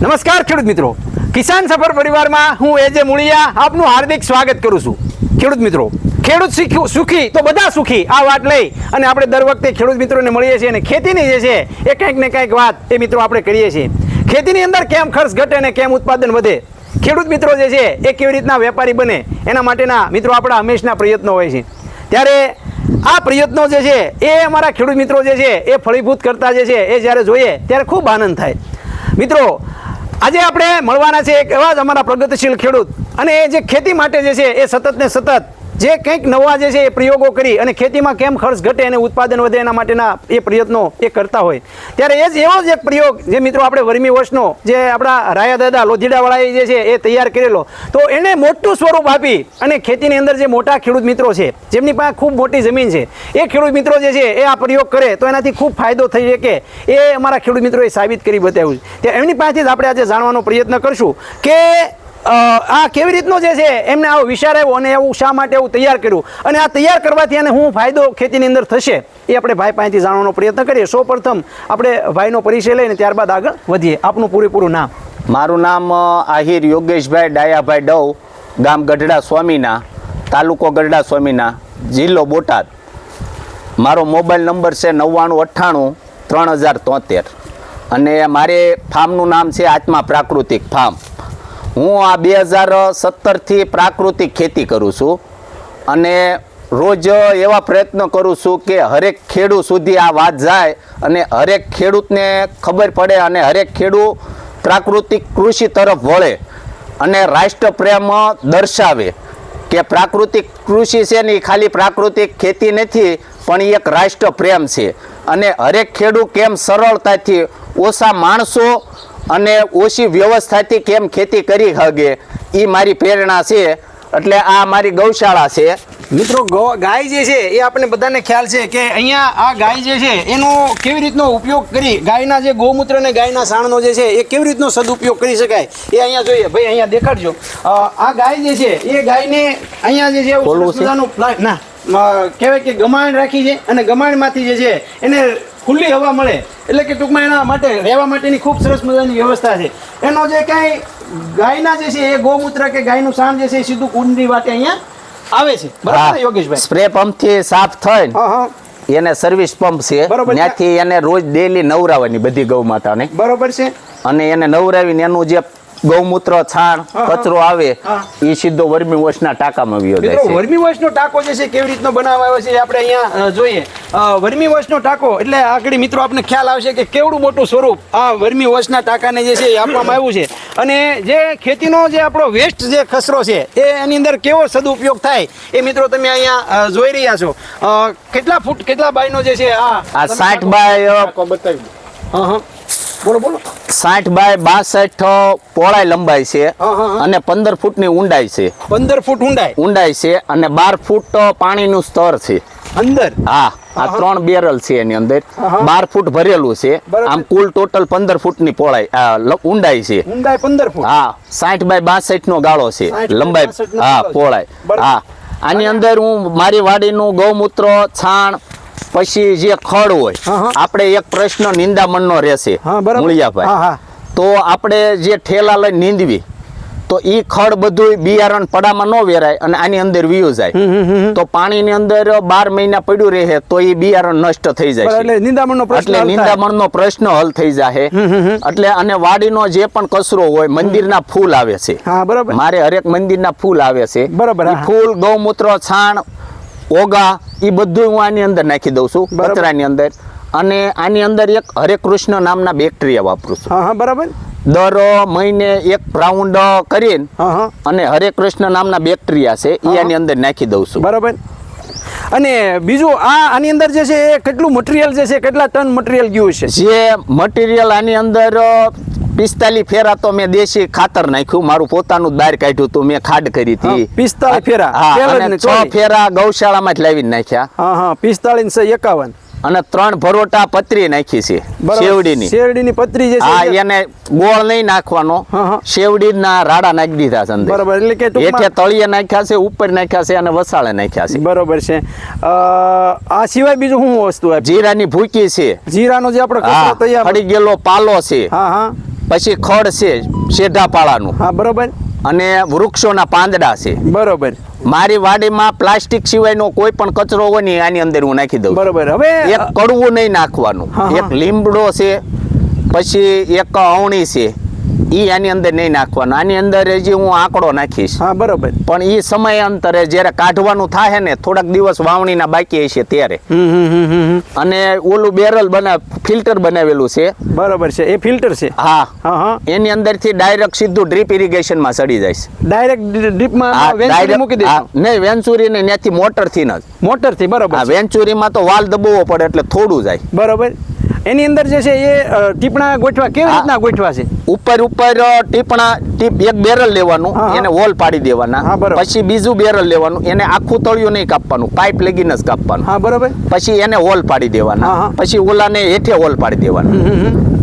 નમસ્કાર ખેડૂત મિત્રો. કિસાન સફર પરિવારમાં હું એજે મુળિયા આપનું હાર્દિક સ્વાગત કરું છું. ખેડૂત મિત્રો, ખેડૂત સુખી તો બધા સુખી, આ વાત લઈ અને આપણે દર વખતે ખેડૂત મિત્રોને મળીએ છીએ અને ખેતીની જે છે એ કંઈક ને કંઈક વાત એ મિત્રો આપણે કરીએ છીએ. ખેતીની અંદર કેમ ખર્ચ ઘટે અને કેમ ઉત્પાદન વધે? ખેડૂત મિત્રો જે છે એ કેવી રીતના વેપારી બને? એના માટેના મિત્રો આપણા હંમેશના પ્રયત્નો હોય છે. ત્યારે આ પ્રયત્નો જે છે એ અમારા ખેડૂત મિત્રો જે છે એ ફળીભૂત કરતા જે છે એ જ્યારે જોઈએ ત્યારે ખૂબ આનંદ થાય. મિત્રો આજે આપણે મળવાના છે એક એવા જ અમારા પ્રગતિશીલ ખેડૂત. અને એ જે ખેતી માટે જે છે એ સતત ને સતત જે કંઈક નવા જે છે એ પ્રયોગો કરી અને ખેતીમાં કેમ ખર્ચ ઘટે અને ઉત્પાદન વધે એના માટેના એ પ્રયત્નો એ કરતા હોય. ત્યારે એ જ એવો જ એક પ્રયોગ જે મિત્રો આપણે વર્મી વર્ષનો જે આપણા રાયા દાદા લોધીડાવાળાએ જે છે એ તૈયાર કરેલો. તો એણે મોટું સ્વરૂપ આપી અને ખેતીની અંદર જે મોટા ખેડૂત મિત્રો છે, જેમની પાસે ખૂબ મોટી જમીન છે, એ ખેડૂત મિત્રો જે છે એ આ પ્રયોગ કરે તો એનાથી ખૂબ ફાયદો થઈ શકે એ અમારા ખેડૂત મિત્રોએ સાબિત કરી બતાવ્યું છે. એમની પાસેથી જ આપણે આજે જાણવાનો પ્રયત્ન કરશું કે આ કેવી રીતનો જે છે, એમને આવો વિચાર આવ્યો અને એવું શા માટે એવું તૈયાર કર્યું? અને આ તૈયાર કરવાથી એને શું ફાયદો ખેતીની અંદર થશે, એ આપણે ભાઈ પાસેથી જાણવાનો પ્રયત્ન કરીએ. સૌ પ્રથમ આપણે ભાઈનો પરિચય લઈને ત્યારબાદ આગળ વધીએ. આપનું પૂરેપૂરું નામ. મારું નામ આહિર યોગેશભાઈ ડાયાભાઈ ડવ, ગામ ગઢડા સ્વામીના, તાલુકો ગઢડા સ્વામીના, જિલ્લો બોટાદ. મારો મોબાઈલ નંબર છે નવ્વાણું અઠ્ઠાણું ત્રણ હજાર તોતેર. અને મારે ફાર્મનું નામ છે આત્મા પ્રાકૃતિક ફાર્મ. હું આ બે હજાર સત્તરથી પ્રાકૃતિક ખેતી કરું છું અને રોજ એવા પ્રયત્નો કરું છું કે હરેક ખેડૂત સુધી આ વાત જાય અને હરેક ખેડૂતને ખબર પડે અને હરેક ખેડૂત પ્રાકૃતિક કૃષિ તરફ વળે અને રાષ્ટ્રપ્રેમ દર્શાવે કે પ્રાકૃતિક કૃષિ છે ને એ ખાલી પ્રાકૃતિક ખેતી નથી, પણ એક રાષ્ટ્રપ્રેમ છે. અને હરેક ખેડૂત કેમ સરળતાથી ઓછા માણસો અને ઓછી વ્યવસ્થાથી કેમ ખેતી કરી શકે એ મારી પ્રેરણા છે. એટલે આ મારી ગૌશાળા છે. મિત્રો ગાય જે છે એ આપણને બધાને ખ્યાલ છે કે અહીંયા આ ગાય જે છે એનો કેવી રીતનો ઉપયોગ કરી ગાયના જે ગૌમૂત્ર અને ગાયના સાણનો જે છે એ કેવી રીતનો સદુપયોગ કરી શકાય? એ અહીંયા જોઈએ. ભાઈ અહીંયા દેખાડજો. આ ગાય જે છે એ ગાયને અહીંયા જે છે ના. કહેવાય કે ગમાણ રાખી છે અને ગમાણમાંથી જે છે એને ખુલ્લી હવા મળે. એટલે કે ટૂંકમાં એના માટે રહેવા માટેની ખૂબ સરસ મજાની વ્યવસ્થા છે. એનો જે કાંઈ ગાયના જે છે એ ગૌમૂત્ર કે ગાયનું સાણ જે છે એ સીધું કુંડની વાટે અહીંયા આવે છે. બરાબર યોગેશભાઈ? સ્પ્રે પંપથી સાફ થઈને હા હા. એને સર્વિસ પંપ છે. ત્યાંથી એને રોજ ડેલી નવરાવવાની બધી ગૌ માતાને. બરોબર છે. અને એને નવરાવીને એનું જે ગૌમૂત્ર છાણ. કચરો આવે એ સીધો વર્મી વોશના ટાંકામાં વયો જાય છે. વર્મી વોશનો ટાંકો જે છે કેવી રીતનો બનાવાયો છે આપણે અહીંયા જોઈએ. વર્મી વોશનો ટાંકો એટલે આગળ મિત્રો આપને ખ્યાલ આવશે કે કેવડું મોટું સ્વરૂપ આ વર્મી વોશના ટાંકાને જે છે એ આપવામાં આવ્યું છે. અને જે ખેતીનો જે આપણો વેસ્ટ જે ખસરો છે એ એની અંદર કેવો સદુપયોગ થાય એ મિત્રો તમે અહીંયા જોઈ રહ્યા છો. કેટલા ફૂટ કેટલા બાયનો જે છે આ સાઠ બાય બતાવી હા હા. બોલો બોલો. સાઠ બાય બાસઠ પહોળાઈ લંબાઈ છે. અને પંદર ફૂટની ઊંડાઈ છે. પંદર ફૂટ ઊંડાઈ. ઊંડાઈ છે અને બાર ફૂટ પાણીનું સ્તર છે. અંદર? હા આ ત્રણ બેરલ છે એની અંદર. બાર ફૂટ ભરેલું છે. આમ કુલ ટોટલ પંદર ફૂટની પહોળાઈ આ, ઊંડાઈ છે. ઊંડાઈ પંદર ફૂટ. હા સાઠ બાય બાસઠ નો ગાળો છે. લંબાઈ હા પોળાઈ પહોળાઈ. હા. આની અંદર હું મારી વાડીનું ગૌમૂત્ર છાણ પછી જે ખડ હોય. આપણે એક પ્રશ્ન નિંદામણનો રહેશે મૂળિયાભાઈ. તો આપણે જે ઠેલા લઈ નીંદવી તો ઈ ખડ બધું બિયારણ પડામાં ન વેરાય અને આની અંદર વીયું જાય. તો પાણીની અંદર બાર મહિના પડ્યું રહે તો એ બિયારણ નષ્ટ થઈ જાય એટલે નિંદામણનો પ્રશ્ન એટલે નિંદામણનો પ્રશ્ન હલ થઈ જાય એટલે અને વાડીનો જે પણ કચરો હોય મંદિરના ફૂલ આવે છે. હા બરાબર. મારે હરેક મંદિરના ફૂલ આવે છે. બરાબર, ફૂલ ગૌમૂત્ર છાણ ઓગા એ બધું હું આની અંદર નાખી દઉં છું. કચરાની અંદર. અને આની અંદર એક હરે કૃષ્ણ નામના બેક્ટેરિયા વાપરું છું. હા બરાબર. દર મહિને એક રાઉન્ડ કરીને હા હા. અને હરે કૃષ્ણ નામના બેક્ટેરિયા છે એ આની અંદર નાખી દઉં છું. બરાબર. અને બીજું આ આની અંદર જે છે એ કેટલું મટીરિયલ જે છે કેટલા ટન મટીરિયલ ગયું છે? જે મટીરિયલ આની અંદર પિસ્તાલીસ ફેરા તો મેં દેશી ખાતર નાખ્યું. મારું પોતાનું બહાર કાઢ્યું હતું. મેં ખાડ કરી હતી. 45 ફેરા. છ ફેરા ગૌશાળામાં જ લાવીને નાખ્યા. હા હા એકાવન. અને ત્રણ ભરોટા પતરી નાખી છે. શેવડીની. શેવડીની પતરી જે હા એને ગોળ નહીં નાખવાનો. શેવડીના રાડા નાખી દીધા છે બરોબર એટલે કે હેઠે તળિયે નાખ્યા છે ઉપર નાખ્યા છે અને વસાળે નાખ્યા છે. બરોબર છે. આ સિવાય બીજું શું વસ્તુ જીરાની ભૂકી છે. જીરાનો જે આપણે કચરો તૈયાર પડી ગયેલો પાલો છે. હા હા. પછી ખડ છે શેઢાપાળાનું. હા બરોબર. અને વૃક્ષોના પાંદડા છે. બરોબર. મારી વાડીમાં પ્લાસ્ટિક સિવાયનો કોઈ પણ કચરો હોય ને આની અંદર હું નાખી દઉં બરોબર. હવે એક કડવું નહીં નાખવાનું. એક લીમડો છે પછી એક અવણી છે. ઈ આની અંદર નહીં નાખવાનું. આની અંદર હજી હું આંકડો નાખીશ. હા બરોબર. પણ એ સમયાંતરે જ્યારે કાઢવાનું થાય ને થોડાક દિવસ વાવણીના બાકી હશે ત્યારે. અને ઓલું બેરલ બના ફિલ્ટર બનાવેલું છે. બરોબર છે. એ ફિલ્ટર છે? હા. હા એની અંદરથી ડાયરેક્ટ સીધું ડ્રીપ ઇરિગેશનમાં સડી જાય છે. ડાયરેક્ટ ડ્રીપમાં મૂકી હા, નહીં વેન્ચુરી ને ત્યાંથી મોટરથી ન જ. મોટરથી બરોબર. વેન્ચુરીમાં તો વાલ દબાવવો પડે એટલે થોડું જાય. બરોબર. એની અંદર જે છે એ ટીપણા ગોઠવા કેવી રીતના ગોઠવા છે? ઉપર ઉપર ટીપણા ટીપ એક બેરલ લેવાનું હા, હા. એને હોલ પાડી હા, દેવાના પછી બીજું બેરલ લેવાનું એને આખું તળિયું નહીં કાપવાનું પાઇપ લગીને જ કાપવાનું. હા બરાબર. પછી એને હોલ પાડી દેવાના. પછી ઓલાને હેઠે હોલ પાડી દેવાના.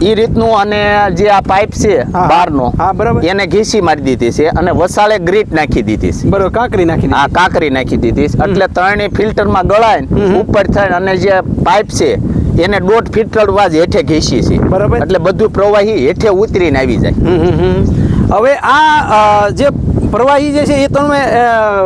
એ રીતનું અને જે આ પાઇપ છે હા. બહારનો હા, બરાબર. એને ઘીસી મારી દીધી છે અને વસાળે ગ્રીટ નાખી દીધી છે. બરોબર કાંકરી નાખી આ કાંકરી નાખી દીધી. એટલે ત્રણેય ફિલ્ટરમાં ગળાય ઉપર થાય અને જે પાઇપ છે એને દોઢ ફીટ વાજ હેઠે ઘીસી છે બરાબર. એટલે બધું પ્રવાહી હેઠે ઉતરીને આવી જાય હમ હમ હમ. હવે આ જે પ્રવાહી જે છે એ તમે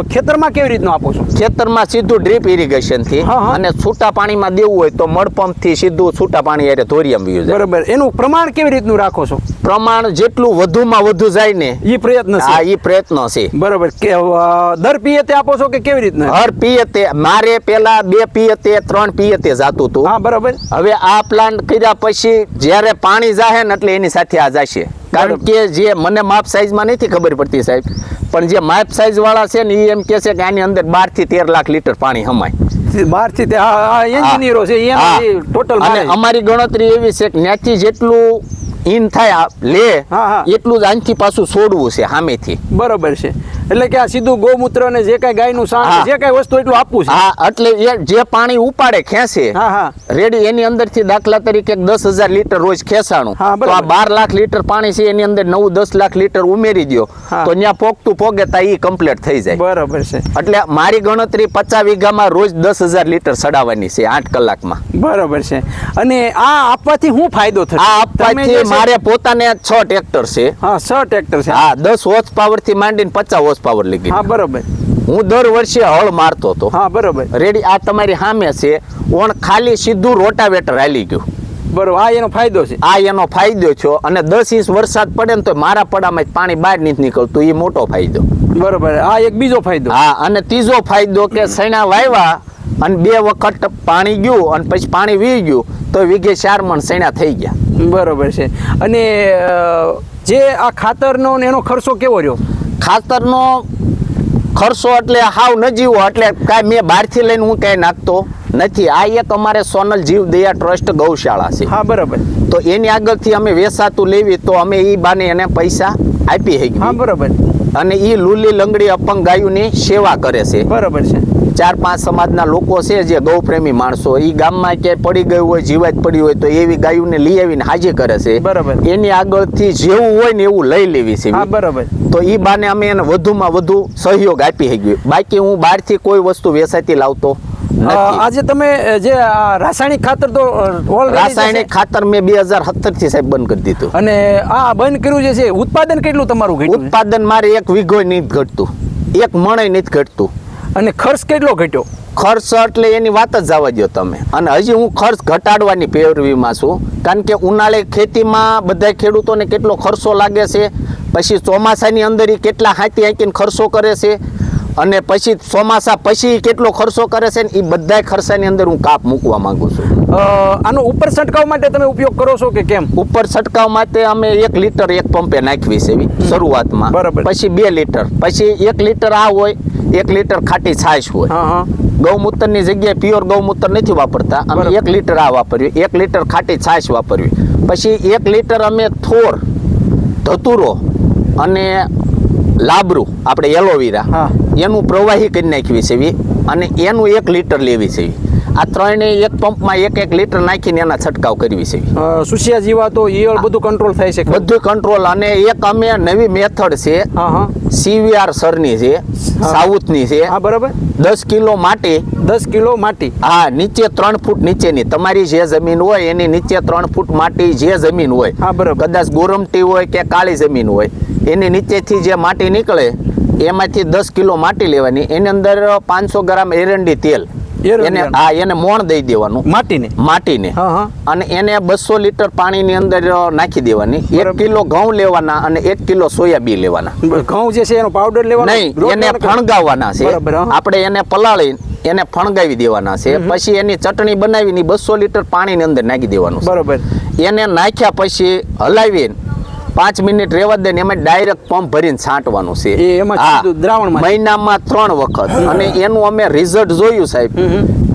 ખેતરમાં કેવી રીતનું આપો છો? ખેતરમાં સીધું ડ્રીપ ઇરિગેશનથી હા, હા. અને છૂટા પાણીમાં દેવું હોય તો મડપંપથી સીધું છૂટા પાણી એટલે ધોરિયમ વ્યૂ બરાબર બરોબર. એનું પ્રમાણ કેવી રીતનું રાખો છો? પ્રમાણ જેટલું વધુમાં વધુ જાય ને એ પ્રયત્ન હા એ પ્રયત્ન છે. બરાબર. કે દર પિયતે આપો છો કે કેવી રીતના? હર પિયતે મારે પેલા બે પિયતે ત્રણ પિયતે જાતું હતું. હા બરાબર. હવે આ પ્લાન્ટ કર્યા પછી જ્યારે પાણી જાહે ને એટલે એની સાથે આ જશે. કારણ કે જે મને માપ સાઈઝમાં નથી ખબર પડતી સાહેબ. પણ જે માપ સાઈઝ વાળા છે ને એ એમ કે છે કે આની અંદર બારથી તેર લાખ લીટર પાણી હમાય બારથી તે આ- આ એન્જિનિયરો છે ટોટલ અને અમારી ગણતરી એવી છે કે ત્યાંથી જેટલું ઇન થાય લે. એટલું જ આનથી પાછું છોડવું છે સામેથી. બરોબર છે. એટલે કે આ સીધું ગૌમૂત્ર ને જે કઈ ગાયનું. સાણ જે કઈ વસ્તુ એટલું આપવું છે. હા એટલે એ જે પાણી ઉપાડે ખેંચે હા હા. રેડી એની અંદરથી દાખલા તરીકે દસ હજાર લીટર રોજ ખેંચાણું. તો આ બાર લાખ લીટર પાણી છે એની અંદર નવ દસ લાખ લીટર ઉમેરી દો તો ત્યાં પોગતું પોગે તા એ કમ્પ્લીટ થઈ જાય. બરોબર છે. એટલે મારી ગણતરી પચાસ વીઘામાં રોજ દસ હજાર લીટર સડાવવાની છે આઠ કલાકમાં. બરોબર છે. અને આ આપવાથી શું ફાયદો થશે? આ આપવાથી મારે પોતાને છ ટ્રેક્ટર છે. હા છ ટ્રેક્ટર છે. હા દસ હોર્સ પાવરથી માંડીને પચાસ હોર્સ પાવર લીધી હા બરોબર. હું દર વર્ષે હળ મારતો હતો. હા બરોબર. રેડી આ તમારી સામે છે. ઓણ ખાલી સીધું રોટાવેટર હાલી ગયું. બરોબર આ એનો ફાયદો છે. આ એનો ફાયદો છો અને દસ ઇંચ વરસાદ પડે ને તો મારા પડામાં પાણી બહાર નથી નીકળતું. એ મોટો ફાયદો. બરોબર આ એક બીજો ફાયદો. હા અને ત્રીજો ફાયદો કે સૈણા વાવ્યા અને બે વખત પાણી ગયું અને પછી પાણી વી ગયું તો વીઘે ચાર મણ સૈણા થઈ ગયા. બરોબર છે. અને જે આ ખાતરનો ને એનો ખર્ચો કેવો રહ્યો? ખાતરનો ખર્ચો એટલે હાવ જીવો એટલે કાંઈ મેં બહારથી લઈને હું કાંઈ નાખતો નથી. આ એક અમારે સોનલ જીવ દયા ટ્રસ્ટ ગૌશાળા છે. હા બરાબર. તો એની આગળથી અમે વેસાતું લેવી તો અમે એ બાને એને પૈસા આપી હા બરાબર. અને એ લુલી લંગડી અપંગ ગાયુની સેવા કરે છે. બરાબર છે. ચાર પાંચ સમાજના લોકો છે જે ગૌપ્રેમી માણસો એ ગામમાં ક્યાંય પડી ગયું હોય જીવાત પડી હોય તો એવી ગાયોને લઈ આવીને હાજી કરે છે. બરાબર. એની આગળથી જેવું હોય ને એવું લઈ લેવી છે. બરાબર. તો એ બાને અમે એને વધુમાં વધુ સહયોગ આપી શકીએ. બાકી હું બહારથી કોઈ વસ્તુ વેચાતી લાવતો આજે તમે જે રાસાયણિક ખાતર તો રાસાયણિક ખાતર મેં બે હજાર સત્તરથી સાહેબ બંધ કરી દીધું. અને આ બંધ કર્યું જે છે ઉત્પાદન કેટલું તમારું ઉત્પાદન મારે એક વીઘો નહીં ઘટતું. એક મણય નથી ઘટતું. અને ખર્ચ કેટલો ઘટ્યો? ખર્ચ એટલે એની વાત જ જવા દો તમે. અને હજી હું ખર્ચ ઘટાડવાની પેરવીમાં છું. કારણ કે ઉનાળે ખેતીમાં બધા ખેડૂતોને કેટલો ખર્ચો લાગે છે પછી ચોમાસાની અંદર એ કેટલા હાથી હાંકીને ખર્ચો કરે છે અને પછી ચોમાસા પછી કેટલો ખર્ચો કરે છે ને એ બધા ખર્ચાની અંદર હું કાપ મૂકવા માંગુ છું. આનો ઉપર છંટકાવ માટે તમે ઉપયોગ કરો છો કે કેમ? ઉપર છંટકાવ માટે અમે એક લીટર એક પંપે નાખવી છે શરૂઆતમાં. બરાબર. પછી બે લીટર. પછી એક લીટર આ હોય એક લીટર ખાટી છાશ હોય. હા હા. ગૌમૂત્રની જગ્યાએ પ્યોર ગૌમૂત્ર નથી વાપરતા. અમે એક લીટર આ વાપર્યું એક લીટર ખાટી છાશ વાપરવી પછી એક લીટર અમે થોર ધતુરો અને લાબરું આપણે એલોવેરા હા. એનું પ્રવાહી કરી નાખવી છે. અને એનું એક લીટર લેવી છે. એવી આ ત્રણેય એક પંપમાં એક એક લીટર નાખીને એના છંટકાવ કરવી છે. સુશિયા જીવાતો ઈયળ બધું કંટ્રોલ થાય છે બધું કંટ્રોલ અને એક અમે નવી મેથડ છે. સીવીઆર સરની છે. સાઉથની છે. હા બરાબર. દસ કિલો માટી. દસ કિલો માટી. હા નીચે ત્રણ ફૂટ નીચેની. તમારી જે જમીન હોય એની નીચે ત્રણ ફૂટ માટી જે જમીન હોય. હા બરાબર. કદાચ ગોરમટી હોય કે કાળી જમીન હોય. એની નીચેથી જે માટી નીકળે એમાંથી દસ કિલો માટી લેવાની. એની અંદર પાંચસો ગ્રામ એરંડી તેલ. એને હા એને મોણ દઈ દેવાનું. માટીને? માટીને. અને એને બસો લીટર પાણીની અંદર નાખી દેવાની. એક કિલો ઘઉં લેવાના અને એક કિલો સોયાબીન લેવાના. ઘઉં જે છે એનો પાવડર લેવાનો? નહીં એને? ફણગાવવાના છે. આપણે એને પલાળી એને ફણગાવી દેવાના છે. પછી એની ચટણી બનાવીને બસો લીટર પાણીની અંદર નાખી દેવાનું. બરોબર. એને નાખ્યા પછી હલાવીને પાંચ મિનિટ રહેવા દે ને એમાં ડાયરેક્ટ પંપ ભરીને છાંટવાનું છે. સીધું મહિનામાં ત્રણ વખત. અને એનું અમે રિઝલ્ટ જોયું સાહેબ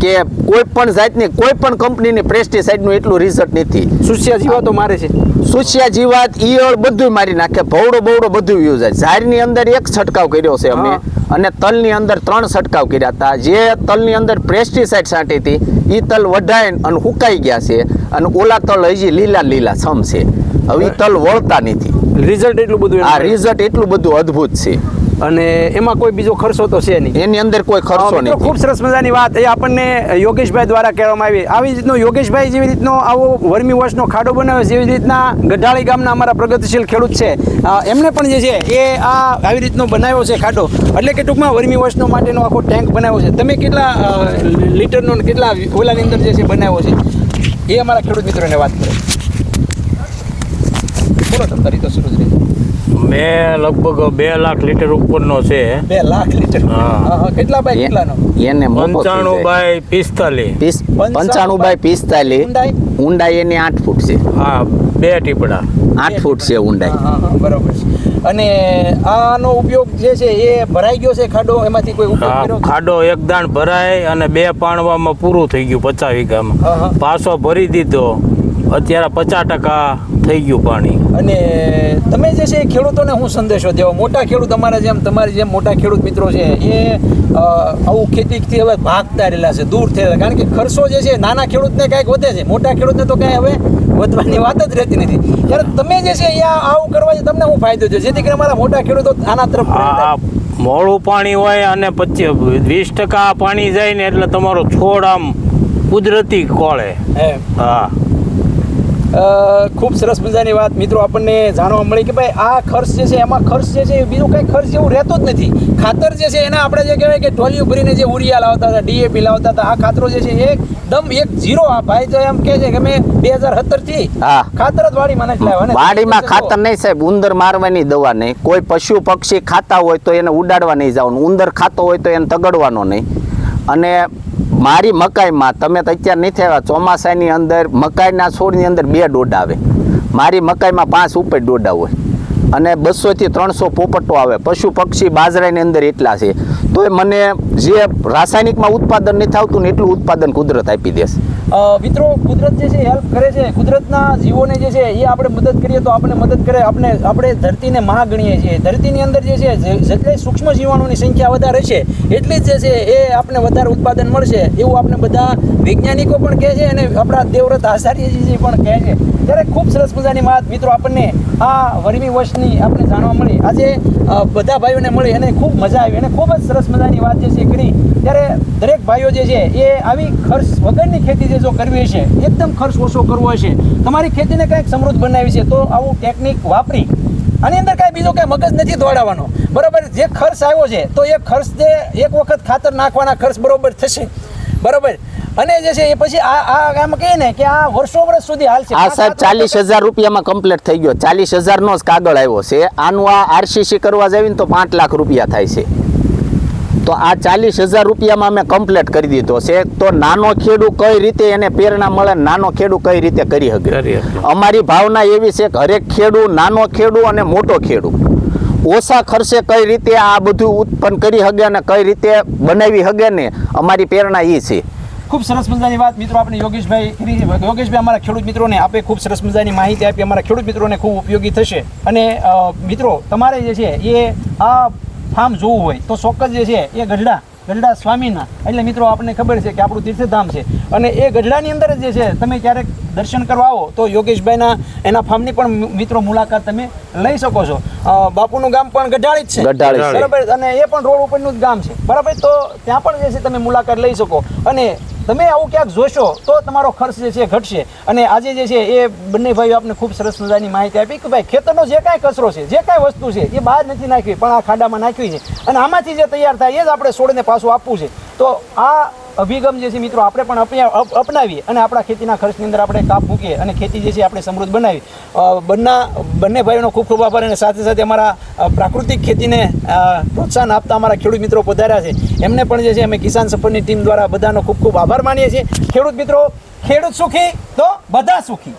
કે કોઈ પણ જાતની કોઈ પણ કંપનીની પ્રેસ્ટિસાઇડનું એટલું રિઝલ્ટ નથી. સુસિયા જીવાતો મારે છે. સુસિયા જીવાત ઈયળ બધું મારી નાખે. ભવડો બવડો બધું યુઝ જાય ઝાડની અંદર એક છંટકાવ કર્યો છે અમે. અને તલની અંદર ત્રણ છંટકાવ કર્યા હતા. જે તલની અંદર પ્રેસ્ટિસાઇડ છાંટી હતી એ તલ વઢાઈને અને હુકાઈ ગયા છે. અને ઓલા તલ હજી લીલા લીલા છમ છે. હવે તલ વળતા નથી. રિઝલ્ટ એટલું બધું આ રિઝલ્ટ એટલું બધું અદ્ભુત છે. અને એમાં કોઈ બીજો ખર્ચો તો છે નહીં. એની અંદર કોઈ ખર્ચો નહીં ખૂબ સરસ મજાની વાત એ આપણને યોગેશભાઈ દ્વારા કહેવામાં આવી. આવી રીતનો યોગેશભાઈ જેવી રીતનો આવો વર્મી વોશનો ખાડો બનાવે છે જેવી રીતના ગઢાળી ગામના અમારા પ્રગતિશીલ ખેડૂત છે. એમને પણ જે છે એ આ આવી રીતનો બનાવ્યો છે ખાડો. એટલે કે ટૂંકમાં વર્મી વોશનો માટેનો આખો ટેન્ક બનાવ્યો છે. તમે કેટલા લીટરનો ને કેટલા ઓલાની અંદર જે છે બનાવ્યો છે? એ અમારા ખેડૂત મિત્રોને વાત કરે. બોલો તમે તારી તો શરૂ જ રહી. મેં લગભગ બે લાખ લીટર ઉપરનો છે. બે લાખ લીટર? હા. હા, હા. કેટલા બાય કેટલાનો? એને પંચાણું બાય પિસ્તાલીસ. પીસ- પંચાણું બાય પિસ્તાલીસ. ઊંડાઈ? એની આઠ ફૂટ છે. હા બે ટીપડા. આઠ ફૂટ છે ઊંડાઈ. હા, હા, બરાબર છે. અને આનો ઉપયોગ જે છે એ ભરાઈ ગયો છે ખાડો? એમાંથી કોઈ ઉપયોગ કર્યો? ખાડો એક દાણ ભરાય અને બે પાણવામાં પૂરું થઈ ગયું પચાસ વીઘામાં. પાછો ભરી દીધો. અત્યારે પચાસ ટકા થઈ ગયું પાણી. અને તમે જે છે એ ખેડૂતોને હું સંદેશો દેવો મોટા ખેડૂત અમારા જેમ તમારી જેમ મોટા ખેડૂત મિત્રો છે એ આવું ખેતીથી હવે ભાગતા રહેલા છે દૂર થયેલા કારણ કે ખર્ચો જે છે નાના ખેડૂતને કાંઈક વધે છે મોટા ખેડૂતને તો કાંઈ હવે વધવાની વાત જ રહેતી નથી. ત્યારે તમે જે છે એ આવું કરવાથી તમને હું ફાયદો છે જેથી કરીને અમારા મોટા ખેડૂતો આના તરફ મોળું પાણી હોય અને પછી વીસ ટકા પાણી જાય ને એટલે તમારો છોડ આમ કુદરતી કોળે. હા. ખૂબ સરસ મજાની વાત. મિત્રો આપણને જાણવા મળી કે ભાઈ આ ખર્ચ જે છે એમાં ખર્ચ જે છે એ બીજું કંઈ ખર્ચ એવું રહેતો જ નથી. ખાતર જે છે એના આપણે જે કહેવાય કે ટોલીઓ ભરીને જે ઉરિયા લાવતા હતા ડીએપી લાવતા હતા આ ખાતરો જે છે એકદમ એક ઝીરો આ ભાઈ તો એમ કહે છે કે મેં બે હજાર સત્તરથી ખાતર જ વાડીમાં નથી લાવ્યા. વાડીમાં ખાતર નહીં સાહેબ ઉંદર મારવાની દવા નહીં. કોઈ પશુ પક્ષી ખાતા હોય તો એને ઉડાડવા નહીં જવાનું. ઉંદર ખાતો હોય તો એને તગડવાનો નહીં. અને મારી મકાઈમાં તમે તો અત્યારે નહીં થયા ચોમાસાની અંદર મકાઈના છોડની અંદર બે ડોડા આવે. મારી મકાઈમાં પાંચ ઉપર ડોડા હોય. અને બસોથી ત્રણસો પોપટો આવે. પશુ, પક્ષી, બાજરાની અંદર એટલા છે. તો એ મને જે રાસાયણિકમાં ઉત્પાદન નથી થતું ને એટલું ઉત્પાદન કુદરત આપી દેશે. મિત્રો, કુદરત જે છે હેલ્પ કરે છે. કુદરતના જીવોને જે છે એ આપણે મદદ કરીએ તો આપણે મદદ કરે. આપણે આપણે ધરતીને મહા ગણીએ છીએ. ધરતીની અંદર જે છે જેટલી સૂક્ષ્મ જીવાણુની સંખ્યા વધારે છે, એટલી જ જે છે એ આપણે વધારે ઉત્પાદન મળશે. એવું આપણે બધા વૈજ્ઞાનિકો પણ કહે છે અને આપણા દેવવ્રત આચાર્યજી પણ કહે છે. ત્યારે ખૂબ સરસ મજાની વાત મિત્રો આપણને આ વર્મી વર્ષની આપણે જાણવા મળી. આજે બધા ભાઈઓને મળી અને ખૂબ મજા આવી અને ખૂબ જ સરસ મજાની વાત જે છે કરી. ત્યારે દરેક ભાઈઓ જે છે એ આવી ખર્ચ વગરની ખેતી જે જો કરવી હશે એકદમ ખર્ચ ઓછો કરવો હશે. તમારી ખેતીને કંઈક સમૃદ્ધ બનાવી છે તો આવું ટેકનિક વાપરી. આની અંદર કાંઈ બીજો કાંઈ મગજ નથી દોડાવવાનો. બરાબર? જે ખર્ચ આવ્યો છે તો એ ખર્ચ જે એક વખત ખાતર નાખવાના ખર્ચ બરાબર થશે. બરાબર? અને જે છે એ પછી આ આ આમ કહીએ ને કે આ વર્ષો વર્ષ સુધી હાલશે આ સાહેબ ચાલીસ હજાર રૂપિયામાં કમ્પ્લીટ થઈ ગયો. ચાલીસ હજારનો જ કાગળ આવ્યો છે. આનું આ આરસીસી કરવા જાવી ને તો પાંચ લાખ રૂપિયા થાય છે. તો આ ચાલીસ હજાર રૂપિયામાં અમે કમ્પ્લીટ કરી દીધો છે. તો નાનો ખેડૂ કઈ રીતે એને પ્રેરણા મળે નાનો ખેડૂ કઈ રીતે કરી શકે? અમારી ભાવના એવી છે કે હરેક ખેડૂત નાનો ખેડૂ અને મોટો ખેડૂ ઓછા ખર્ચે કઈ રીતે આ બધું ઉત્પન્ન કરી શકે અને કઈ રીતે બનાવી શકે ને અમારી પ્રેરણા એ છે. ખૂબ સરસ મજાની વાત મિત્રો આપણે યોગેશભાઈ કરી. યોગેશભાઈ અમારા ખેડૂત મિત્રોને આપે ખૂબ સરસ મજાની માહિતી આપી. અમારા ખેડૂત મિત્રોને ખૂબ ઉપયોગી થશે. અને મિત્રો તમારે જે છે એ આ ફાર્મ જોવું હોય તો ચોક્કસ જે છે એ ગઢડા ગઢડા સ્વામીના. એટલે મિત્રો આપણને ખબર છે કે આપણું તીર્થધામ છે. અને એ ગઢડાની અંદર જે છે તમે ક્યારેક દર્શન કરવા આવો તો યોગેશભાઈના એના ફાર્મની પણ મિત્રો મુલાકાત તમે લઈ શકો છો. બાપુનું ગામ પણ ગઢાળી જ ગઢાળી છે. બરાબર? અને એ પણ રોડ ઉપરનું જ ગામ છે. બરાબર? તો ત્યાં પણ જે છે તમે મુલાકાત લઈ શકો. અને તમે આવું ક્યાંક જોશો તો તમારો ખર્ચ જે છે ઘટશે. અને આજે જે છે એ બંને ભાઈઓ આપને ખૂબ સરસ મજાની માહિતી આપી કે ભાઈ, ખેતરનો જે કાંઈ કચરો છે, જે કાંઈ વસ્તુ છે, એ બહાર નથી નાખવી પણ આ ખાડામાં નાખવી છે. અને આમાંથી જે તૈયાર થાય એ જ આપણે છોડને પાછું આપવું છે. તો આ અભિગમ જે છે મિત્રો, આપણે પણ અપનાવીએ અને આપણા ખેતીના ખર્ચની અંદર આપણે કાપ મૂકીએ અને ખેતી જે છે આપણે સમૃદ્ધ બનાવી. બંના બંને ભાઈઓનો ખૂબ ખૂબ આભાર અને સાથે સાથે અમારા પ્રાકૃતિક ખેતીને પ્રોત્સાહન આપતા અમારા ખેડૂત મિત્રો પધાર્યા છે. એમને પણ જે છે અમે કિસાન સફરની ટીમ દ્વારા બધાનો ખૂબ ખૂબ આભાર માનીએ છીએ. ખેડૂત મિત્રો, ખેડૂત સુખી તો બધા સુખી.